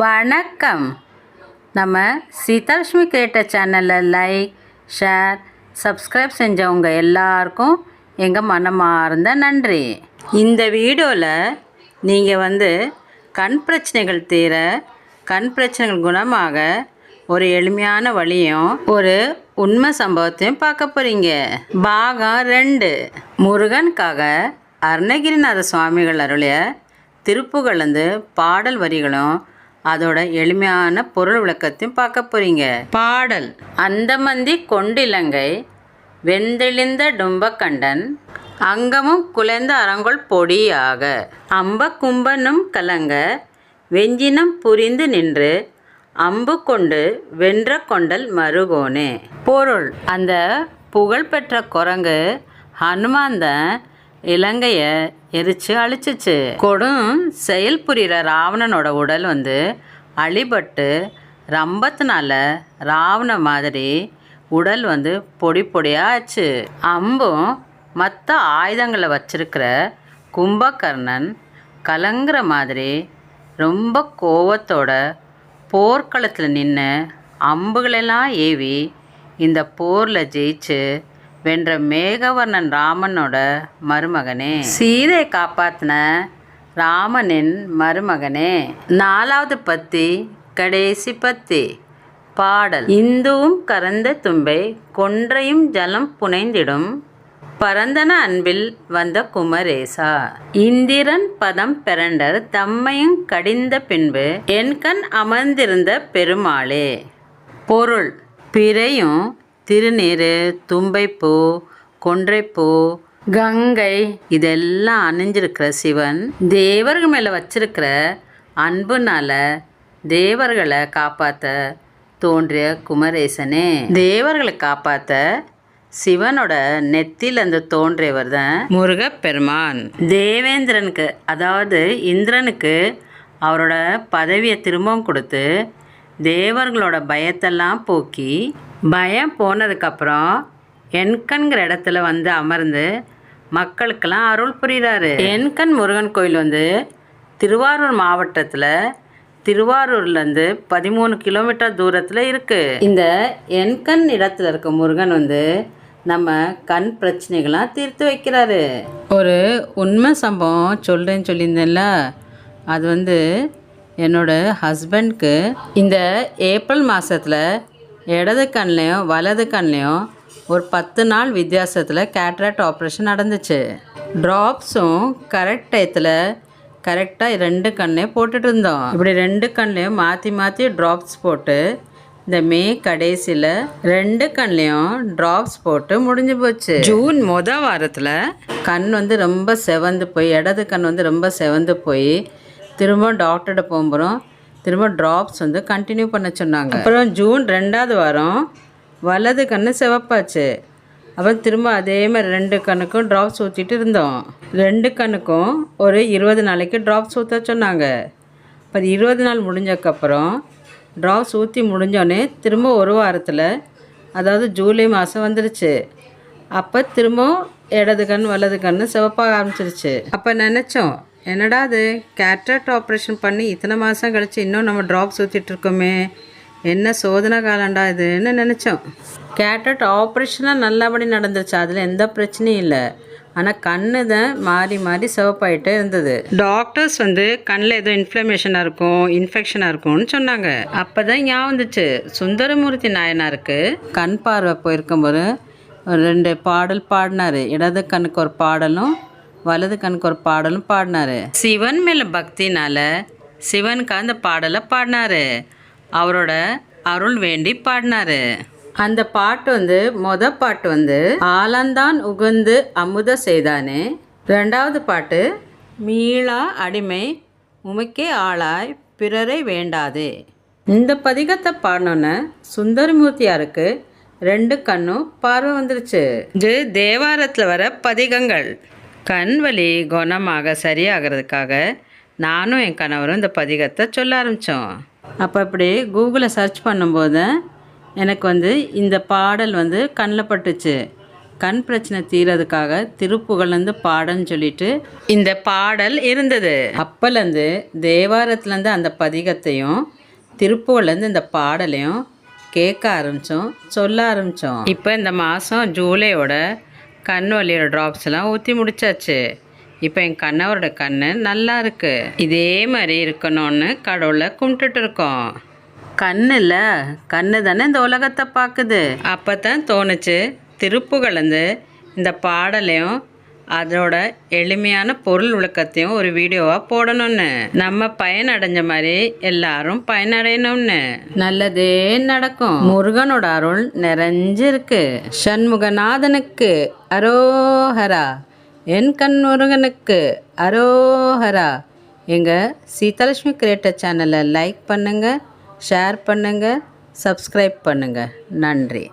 வணக்கம். நம்ம சீதாலட்சுமி கிரியேட்டர் சேனலில் லைக் ஷேர் சப்ஸ்கிரைப் செஞ்சவங்க எல்லாருக்கும் எங்கள் மனமார்ந்த நன்றி. இந்த வீடியோவில் நீங்கள் வந்து கண் பிரச்சனைகள் தீர கண் பிரச்சனைகள் குணமாக ஒரு எளிமையான வழியும் ஒரு உண்மை சம்பவத்தையும் பார்க்க போகிறீங்க பாகம் ரெண்டு. முருகனுக்காக அருணகிரிநாத சுவாமிகள் அருளிய திருப்புகழ்ந்து பாடல் வரிகளும் அதோட எளிமையான பொருள் விளக்கத்தையும் பார்க்க போறீங்க. பாடல். அந்தமந்தி கொண்டிலங்கை வெந்தெளிந்த டும்பக்கண்டன் அங்கமும் குலைந்த அரங்கொள் பொடியாக அம்ப கும்பனும் கலங்க வெஞ்சினம் புரிந்து நின்று அம்பு கொண்டு வென்ற கொண்டல் மருகோனே. பொருள். அந்த புகழ்பெற்ற குரங்கு ஹனுமான்தான் இலங்கையை எரிச்சு அழிச்சிச்சு. கொடும் செயல் புரிகிற ராவணனோட உடல் வந்து அழிபட்டு ரம்பத்தினால ராவண மாதிரி உடல் வந்து பொடி பொடியாச்சு அம்பும் மற்ற ஆயுதங்களை வச்சிருக்கிற கும்பகர்ணன் கலங்குற மாதிரி ரொம்ப கோவத்தோட போர்க்களத்தில் நின்று அம்புகளெல்லாம் ஏவி இந்த போரில் ஜெயிச்சு வென்ற மேகவர்ணன் ராமனோட மருமகனே. சீதை காப்பாத்தின ராமனின் மருமகனே. நாலாவது பத்தி கடைசி பத்தி பாடல். இந்துவும் கறந்த தும்பை கொன்றையும் ஜலம் புனைந்திடும் பரந்தன அன்பில் வந்த குமரேசா. இந்திரன் பதம் பெரண்டர் தம்மையும் கடிந்த பின்பு என் கண் அமர்ந்திருந்த பெருமாளே. பொருள் பிறையும் திருநீர் தும்பைப்பூ கொன்றைப்பூ கங்கை. இதெல்லாம் அணிஞ்சிருக்கிற சிவன் தேவர்கள் மேலே வச்சிருக்கிற அன்புனால தேவர்களை காப்பாற்ற தோன்றிய குமரேசனே. தேவர்களை காப்பாற்ற சிவனோட நெத்திலேருந்து தோன்றியவர் தான் முருகப்பெருமான். தேவேந்திரனுக்கு அதாவது இந்திரனுக்கு அவரோட பதவியை திரும்பவும் கொடுத்து தேவர்களோட பயத்தெல்லாம் போக்கி பயம் போனதுக்கப்புறம் என்கண்கிற இடத்துல வந்து அமர்ந்து மக்களுக்கெல்லாம் அருள் புரிகிறாரு. என்கண் முருகன் கோயில் வந்து திருவாரூர் மாவட்டத்தில் திருவாரூர்லேருந்து பதிமூணு கிலோமீட்டர் தூரத்தில் இருக்குது இந்த என்கண் இடத்துல இருக்க முருகன் வந்து நம்ம கண் பிரச்சனைகள்லாம் தீர்த்து வைக்கிறாரு. ஒரு உண்மை சம்பவம் சொல்கிறேன்னு சொல்லியிருந்தேன்ல. அது வந்து என்னோடய ஹஸ்பண்ட்க்கு இந்த ஏப்ரல் மாதத்தில் இடது கண்லேயும் வலது கண்லேயும் ஒரு பத்து நாள் வித்தியாசத்தில் கேட்ராக்ட் ஆப்ரேஷன் நடந்துச்சு. ட்ராப்ஸும் கரெக்ட் டயத்தில் கரெக்டாக ரெண்டு கண்ணையும் போட்டுட்டு இருந்தோம். இப்படி ரெண்டு கண்லேயும் மாற்றி மாற்றி ட்ராப்ஸ் போட்டு இந்த மே கடைசியில் ரெண்டு கண்லேயும் ட்ராப்ஸ் போட்டு முடிஞ்சு போச்சு. ஜூன் மொத வாரத்தில் கண் வந்து ரொம்ப செவந்து போய் இடது கண் வந்து ரொம்ப செவந்து போய் திரும்ப டாக்டர்கிட்ட போகும்போதும் திரும்ப ட்ராப்ஸ் வந்து கண்டினியூ பண்ண சொன்னாங்க. அப்புறம் ஜூன் ரெண்டாவது வாரம் வலது கண்ணு சிவப்பாச்சு. அப்புறம் திரும்ப அதே மாதிரி ரெண்டு கண்ணுக்கும் ட்ராப்ஸ் ஊற்றிட்டு இருந்தோம். ரெண்டு கண்ணுக்கும் ஒரு இருபது நாளைக்கு ட்ராப்ஸ் ஊற்ற சொன்னாங்க. அப்புறம் இருபது நாள் முடிஞ்சக்கப்புறம் ட்ராப்ஸ் ஊற்றி முடிஞ்சோடனே திரும்ப ஒரு வாரத்தில் அதாவது ஜூலை மாதம் வந்துருச்சு. அப்போ திரும்ப இடது கண் வலது கண் சிவப்பாக ஆரம்பிச்சிருச்சு. அப்போ நினச்சோம் என்னடா அது? கேட்ராக்ட் ஆப்ரேஷன் பண்ணி இத்தனை மாதம் கழித்து இன்னும் நம்ம ட்ராப்ஸ் ஊற்றிட்டுருக்கோமே என்ன சோதனை காலண்டா இதுன்னு நினச்சோம். கேட்ராக்ட் ஆப்ரேஷனாக நல்லபடி நடந்துருச்சு. அதில் எந்த பிரச்சனையும் இல்லை. ஆனால் கண்ணு தான் மாறி மாறி சிவப்பாயிட்டே இருந்தது. டாக்டர்ஸ் வந்து கண்ணில் ஏதோ இன்ஃப்ளமேஷனாக இருக்கும் இன்ஃபெக்ஷனாக இருக்கும்னு சொன்னாங்க. அப்போ தான் ஞாபகம் வந்துச்சு. சுந்தரமூர்த்தி நாயனாருக்கு கண் பார்வை போயிருக்கும்போது ஒரு ரெண்டு பாடல் பாடினாரு. இடது கண்ணுக்கு ஒரு பாடலும் வலது கண்ணுக்கு ஒரு பாடலும் பாடினாரு. சிவன் மேலே பக்தினால சிவனுக்கு அந்த பாடலை பாடினாரு. அவரோட அருள் வேண்டி பாடினாரு. அந்த பாட்டு வந்து மொத பாட்டு வந்து ஆலந்தான் உகந்து அமுத செய்தானே. ரெண்டாவது பாட்டு மீளா அடிமை உமைக்கே ஆளாய் பிறரை வேண்டாதே. இந்த பதிகத்தை பாடினோன்னு சுந்தரமூர்த்தியாருக்கு ரெண்டு கண்ணும் பார்வை வந்துருச்சு. இது தேவாரத்தில் வர பதிகங்கள். கண் வலி குணமாக சரியாகிறதுக்காக நானும் என் கணவரும் இந்த பதிகத்தை சொல்ல ஆரம்பித்தோம் அப்போ இப்படி கூகுளில் சர்ச் பண்ணும்போது எனக்கு வந்து இந்த பாடல் வந்து கண்ணில் பட்டுச்சு. கண் பிரச்சனை தீரதுக்காக திருப்புகழ்லேருந்து பாடன்னு சொல்லிட்டு இந்த பாடல் இருந்தது. அப்போலேருந்து தேவாரத்துலேருந்து அந்த பதிகத்தையும் திருப்புகழ்லேருந்து இந்த பாடலையும் கேட்க ஆரம்பித்தோம் சொல்ல ஆரம்பித்தோம் இப்போ இந்த மாதம் ஜூலையோட கண் வலியோட ட்ராப்ஸ்லாம் ஊற்றி முடிச்சாச்சு. இப்போ என் கண்ணவரோட கண் நல்லா இருக்கு. இதே மாதிரி இருக்கணும்னு கடவுளை கும்பிட்டுட்டு இருக்கோம். கண்ணு இல்லை கண்ணு தானே இந்த உலகத்தை பார்க்குது. அப்போ தான் தோணுச்சு திருப்புகலந்து இந்த பாடலையும் அதோட எளிமையான பொருள் விளக்கத்தையும் ஒரு வீடியோவாக போடணும்னு. நம்ம பயனடைஞ்ச மாதிரி எல்லாரும் பயனடையணும்னு. நல்லதே நடக்கும். முருகனோட அருள் நிறைஞ்சிருக்கு. சண்முகநாதனுக்கு அரோஹரா. என் கண் முருகனுக்கு அரோஹரா. எங்கள் சீதாலட்சுமி கிரியேட்டர் சேனலை லைக் பண்ணுங்கள் ஷேர் பண்ணுங்கள் சப்ஸ்கிரைப் பண்ணுங்கள் நன்றி.